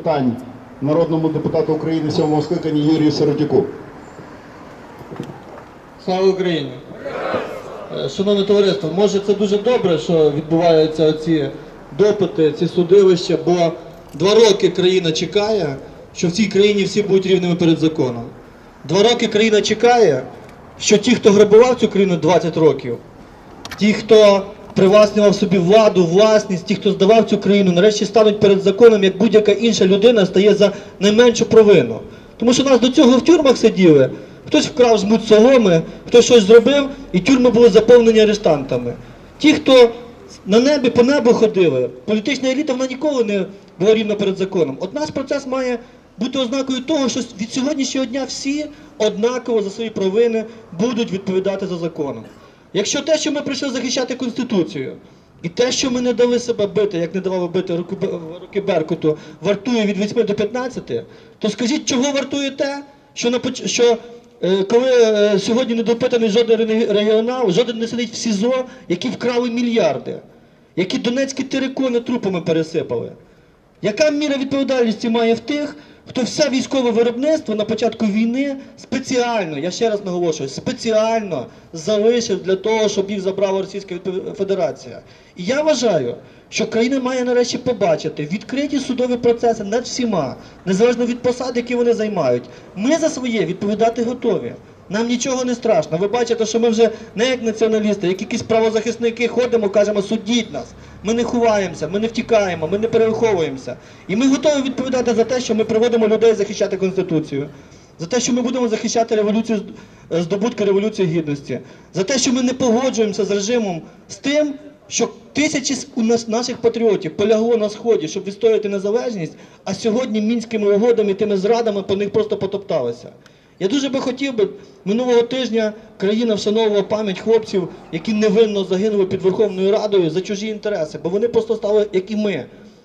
питань народному депутату України сьомого скликання Юрію Сиротюку. Слава Україні! Е, Шановне товариство, може це дуже добре, що відбуваються ці допити, ці судилища, бо два роки країна чекає, що в цій країні всі будуть рівними перед законом. Два роки країна чекає, що ті, хто грабував цю країну 20 років, ті, хто привласнював собі владу, власність, ті, хто здавав цю країну, нарешті стануть перед законом, як будь-яка інша людина стає за найменшу провину. Тому що нас до цього в тюрмах сиділи, хтось вкрав жмут соломи, хтось щось зробив, і тюрми були заповнені арештантами. Ті, хто на небі по небу ходили, політична еліта вона ніколи не була рівна перед законом. От наш процес має бути ознакою того, що від сьогоднішнього дня всі однаково за свої провини будуть відповідати за законом. Якщо те, що ми прийшли захищати Конституцію, і те, що ми не дали себе бити, як не давали бити руки, Беркуту, вартує від 8 до 15, то скажіть, чого вартує те, що, на, що е, коли е, сьогодні не допитаний жоден регіонал, жоден не сидить в СІЗО, які вкрали мільярди, які донецькі терикони трупами пересипали. Яка міра відповідальності має в тих, хто все військове виробництво на початку війни спеціально, я ще раз наголошую, спеціально залишив для того, щоб їх забрала Російська Федерація? І я вважаю, що країна має нарешті побачити відкриті судові процеси над всіма, незалежно від посад, які вони займають. Ми за своє відповідати готові. Нам нічого не страшно. Ви бачите, що ми вже не як націоналісти, як якісь правозахисники ходимо, кажемо, судіть нас. Ми не ховаємося, ми не втікаємо, ми не переховуємося. І ми готові відповідати за те, що ми приводимо людей захищати Конституцію, за те, що ми будемо захищати революцію, е, здобутки Революції Гідності, за те, що ми не погоджуємося з режимом з тим, що тисячі у нас наших патріотів полягло на сході, щоб відстояти незалежність, а сьогодні мінськими угодами, тими зрадами по них просто потопталися. Я дуже би хотів би минулого тижня країна вшановувала пам'ять хлопців, які невинно загинули під Верховною Радою за чужі інтереси, бо вони просто стали, як і ми,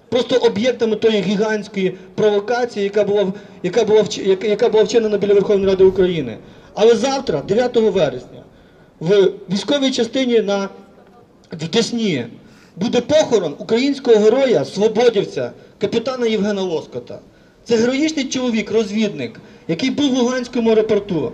просто об'єктами тої гігантської провокації, яка була, яка була, яка, яка була вчинена біля Верховної Ради України. Але завтра, 9 вересня, в військовій частині на в Десні буде похорон українського героя, свободівця, капітана Євгена Лоскота. Це героїчний чоловік, розвідник, який був в Луганському аеропорту,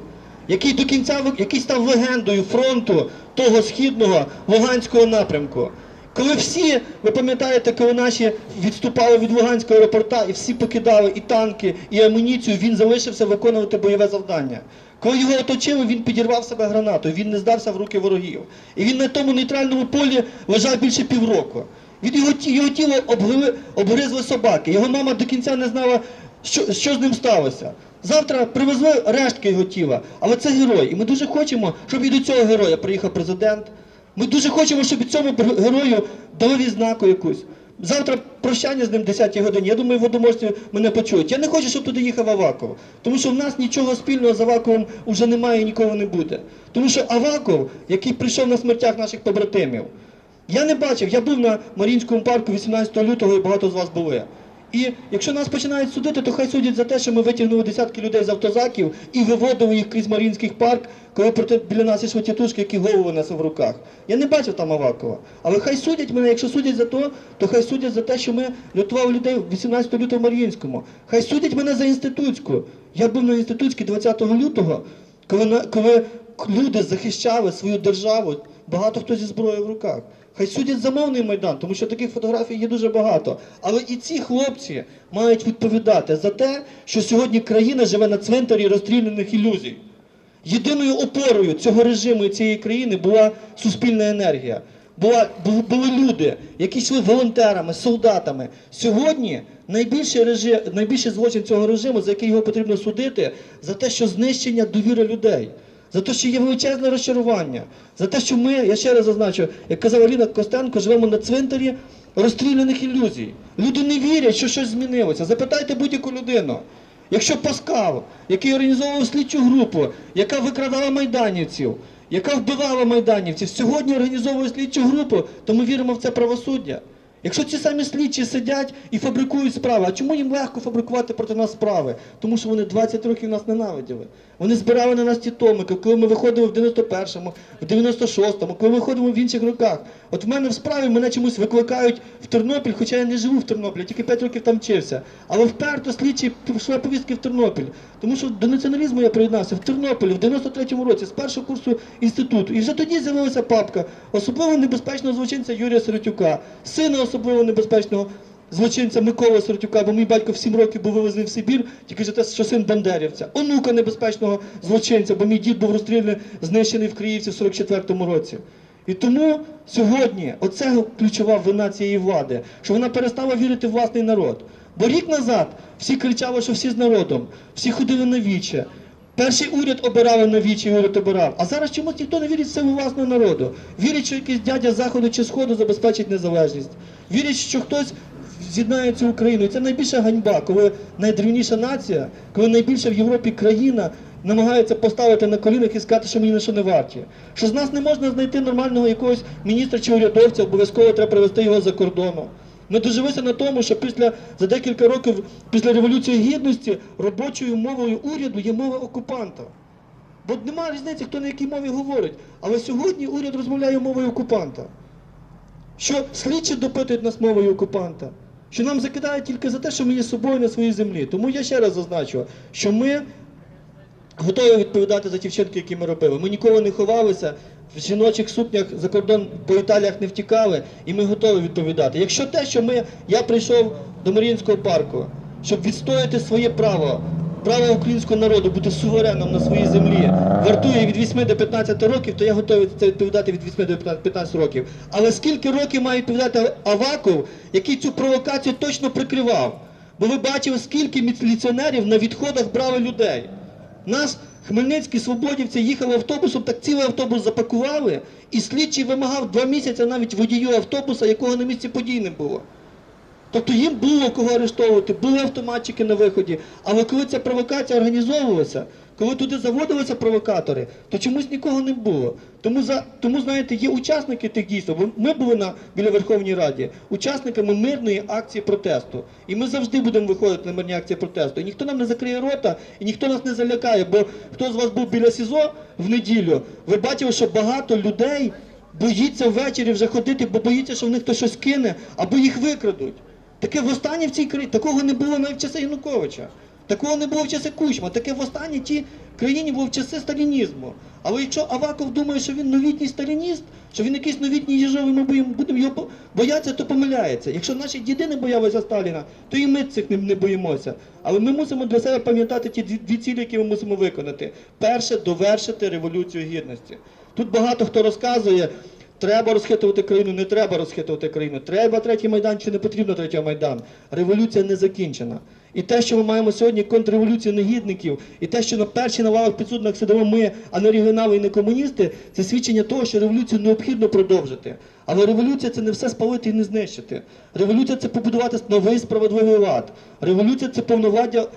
який до кінця який став легендою фронту того східного Луганського напрямку. Коли всі, ви пам'ятаєте, коли наші відступали від Луганського аеропорта і всі покидали і танки, і амуніцію, він залишився виконувати бойове завдання. Коли його оточили, він підірвав себе гранатою, він не здався в руки ворогів. І він на тому нейтральному полі лежав більше півроку. Від його, його тіло обгризли собаки. Його мама до кінця не знала, що, що з ним сталося. Завтра привезли рештки його тіла, але це герой. І ми дуже хочемо, щоб і до цього героя приїхав президент. Ми дуже хочемо, щоб і цьому герою дали відзнаку якусь. Завтра прощання з ним 10-й годині. Я думаю, водоможці мене почують. Я не хочу, щоб туди їхав Аваков. Тому що в нас нічого спільного з Аваковим вже немає і ніколи не буде. Тому що Аваков, який прийшов на смертях наших побратимів, я не бачив, я був на Марінському парку 18 лютого і багато з вас були. І якщо нас починають судити, то хай судять за те, що ми витягнули десятки людей з автозаків і виводили їх крізь Марінський парк, коли проти біля нас йшли тітушки, які голови несли в руках. Я не бачив там Авакова. Але хай судять мене, якщо судять за то, то хай судять за те, що ми рятували людей 18 лютого в Мар'їнському. Хай судять мене за інститутську. Я був на інститутській 20 лютого, коли, коли люди захищали свою державу, багато хто зі зброєю в руках. Хай судять за мовний майдан, тому що таких фотографій є дуже багато. Але і ці хлопці мають відповідати за те, що сьогодні країна живе на цвинтарі розстріляних ілюзій. Єдиною опорою цього режиму і цієї країни була суспільна енергія. Була, бу- були люди, які йшли волонтерами, солдатами. Сьогодні найбільший, режим, найбільший злочин цього режиму, за який його потрібно судити, за те, що знищення довіри людей, за те, що є величезне розчарування, за те, що ми, я ще раз зазначу, як казала Ліна Костенко, живемо на цвинтарі розстріляних ілюзій. Люди не вірять, що щось змінилося. Запитайте будь-яку людину. Якщо Паскал, який організовував слідчу групу, яка викрадала майданівців, яка вбивала майданівців, сьогодні організовує слідчу групу, то ми віримо в це правосуддя. Якщо ці самі слідчі сидять і фабрикують справи, а чому їм легко фабрикувати проти нас справи? Тому що вони 20 років нас ненавиділи. Вони збирали на нас ті томики, коли ми виходили в 91-му, в 96-му, коли ми виходимо в інших роках. От в мене в справі мене чомусь викликають в Тернопіль, хоча я не живу в Тернополі, тільки 5 років там вчився. Але вперто слідчі пішли повістки в Тернопіль. Тому що до націоналізму я приєднався в Тернополі в 93-му році, з першого курсу інституту. І вже тоді з'явилася папка особливо небезпечного злочинця Юрія Сиротюка, сина особливо небезпечного злочинця Миколи Сиротюка, бо мій батько в 7 років був вивезений в Сибір, тільки за те, що син Бандерівця, онука небезпечного злочинця, бо мій дід був розстріляний, знищений в Криївці в 44-му році. І тому сьогодні оце ключова вина цієї влади, що вона перестала вірити в власний народ. Бо рік назад всі кричали, що всі з народом, всі ходили на віче. Перший уряд обирали на вічі, уряд обирав. А зараз чомусь ніхто не вірить в силу власного народу. Вірить, що якийсь дядя заходу чи сходу забезпечить незалежність. Вірить, що хтось з'єднає цю Україну. І це найбільша ганьба, коли найдрівніша нація, коли найбільша в Європі країна намагається поставити на колінах і сказати, що ми ні на що не варті. Що з нас не можна знайти нормального якогось міністра чи урядовця, обов'язково треба привезти його за кордону. Ми дожилися на тому, що після за декілька років після революції гідності робочою мовою уряду є мова окупанта. Бо немає різниці, хто на якій мові говорить. Але сьогодні уряд розмовляє мовою окупанта. Що слідчі допитують нас мовою окупанта, що нам закидають тільки за те, що ми є собою на своїй землі. Тому я ще раз зазначу, що ми готові відповідати за ті вчинки, які ми робили. Ми ніколи не ховалися, в жіночих сукнях за кордон по Італіях не втікали, і ми готові відповідати. Якщо те, що ми, я прийшов до Маріїнського парку, щоб відстояти своє право, право українського народу бути суверенним на своїй землі, вартує від 8 до 15 років, то я готовий це відповідати від 8 до 15 років. Але скільки років має відповідати Аваков, який цю провокацію точно прикривав? Бо ви бачили, скільки міліціонерів на відходах брали людей. Нас хмельницькі свободівці їхали автобусом, так цілий автобус запакували, і слідчий вимагав два місяці навіть водію автобуса, якого на місці подій не було. Тобто їм було кого арештовувати, були автоматчики на виході. Але коли ця провокація організовувалася, коли туди заводилися провокатори, то чомусь нікого не було. Тому, за, тому знаєте, є учасники тих дійств. Ми були на, біля Верховній Раді учасниками мирної акції протесту. І ми завжди будемо виходити на мирні акції протесту. І ніхто нам не закриє рота, і ніхто нас не залякає. Бо хто з вас був біля СІЗО в неділю, ви бачили, що багато людей боїться ввечері вже ходити, бо боїться, що в них хтось щось кине, або їх викрадуть. Таке востаннє в цій країні, такого не було навіть в часи Януковича. Такого не було в часи Кучма. Таке востаннє в тій країні було в часи сталінізму. Але якщо Аваков думає, що він новітній сталініст, що він якийсь новітній їжовий, ми будемо його боятися, то помиляється. Якщо наші діди не боялися Сталіна, то і ми цих не, боїмося. Але ми мусимо для себе пам'ятати ті дві цілі, які ми мусимо виконати. Перше довершити революцію гідності. Тут багато хто розказує. Треба розхитувати країну, не треба розхитувати країну. Треба третій майдан чи не потрібно третій майдан. Революція не закінчена. І те, що ми маємо сьогодні контрреволюцію негідників, і те, що на перші навалах підсудних сидимо ми, а не регіонали і не комуністи, це свідчення того, що революцію необхідно продовжити. Але революція це не все спалити і не знищити. Революція це побудувати новий справедливий лад. Революція це повновладдя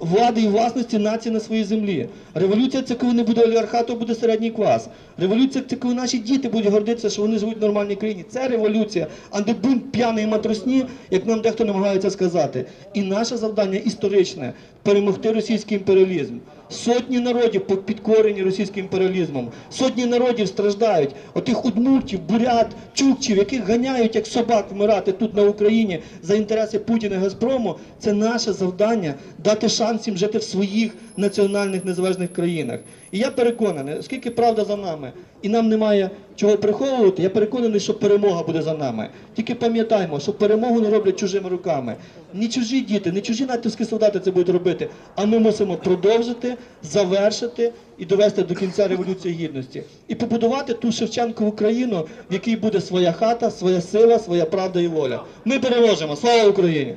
влади і власності нації на своїй землі. Революція це коли не буде олігархату, а буде середній клас. Революція це коли наші діти будуть гордитися, що вони живуть в нормальній країні. Це революція, а не бунт п'яної матросні, як нам дехто намагається сказати. І наше завдання історичне перемогти російський імперіалізм. Сотні народів підкорені російським імперіалізмом. Сотні народів страждають. Отих удмуртів, бурят, чукчів, яких ганяють як собак вмирати тут на Україні за інтереси Путіна і Газпрому. Це наше завдання дати шанс їм жити в своїх національних незалежних країнах. І я переконаний, оскільки правда за нами, і нам немає чого приховувати, я переконаний, що перемога буде за нами. Тільки пам'ятаємо, що перемогу не роблять чужими руками. Ні чужі діти, ні чужі натівські солдати це будуть робити. А ми мусимо продовжити, завершити і довести до кінця революції гідності. І побудувати ту Шевченкову країну, в якій буде своя хата, своя сила, своя правда і воля. Ми переможемо! Слава Україні!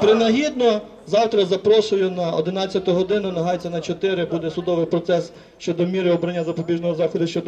Принагідно завтра запрошую на 11 годину, нагайця на 4 буде судовий процес щодо міри обрання запобіжного заходу щодо